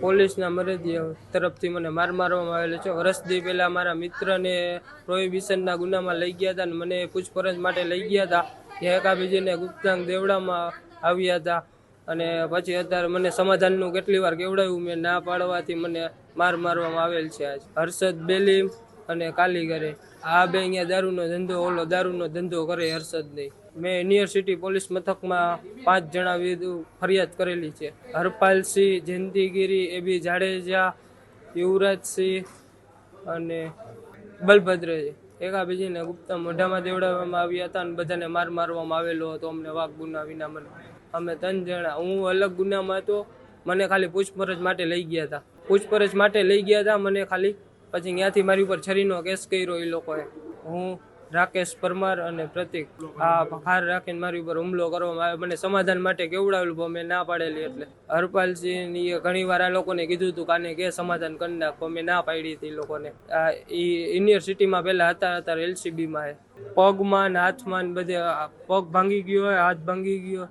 પોલીસના મરજીયા તરફથી મને માર મારવામાં આવેલો છે. વર્ષદી પહેલાં મારા મિત્રને પ્રોહિબિશનના ગુનામાં લઈ ગયા હતા અને મને પૂછપરછ માટે લઈ ગયા હતા. એકાબીજીને ગુપ્તાંગ દેવડામાં આવ્યા હતા અને પછી અત્યારે મને સમાધાનનું કેટલી વાર કેવડાવ્યું મેં ના પાડવાથી મને માર મારવામાં આવેલ છે આજ. હર્ષદ બેલીમ અને કાલીગરે આ બે અહીંયા દારૂનો ધંધો, ઓલો દારૂનો ધંધો કરે હર્ષદ નહીં મેં યુનિવર્સિટી પોલીસ મથકમાં પાંચ જણા વિરુદ્ધ ફરિયાદ કરેલી છે. હરપાલસિંહ, જયંતિગીરી, એબી જાડેજા, યુવરાજસિંહ અને બલભદ્રજી એકાબીજીને ગુપ્તા મોઢામાં દેવડાવવામાં આવ્યા હતા અને બધાને માર મારવામાં આવેલો હતો. અમને વાઘ, ગુના વિના મને અમે ત્રણ જણા. હું અલગ ગુનામાં હતો. મને ખાલી પૂછપરછ માટે લઈ ગયા હતા. પૂછપરછ માટે લઈ ગયા હતા. મને ખાલી પછી ત્યાંથી મારી ઉપર છરીનો કેસ કર્યો એ લોકોએ. હું રાકેશ પરમાર અને પ્રતિક આ ભાર રાખીને મારી ઉપર હુમલો કરવામાં આવ્યો. મને સમાધાન માટે કેવડાવેલું પણ મેં ના પાડેલી એટલે. હરપાલસિંહ એ ઘણી વાર આ લોકોને કીધું હતું કાને કે સમાધાન કરી નાખો, મેં ના પાડી હતી એ લોકોને. આ એ યુનિવર્સિટીમાં પહેલા હતા, અત્યારે એલસીબીમાં પગમાં ને હાથમાં બધે પગ ભાંગી ગયો હોય, હાથ ભાંગી ગયો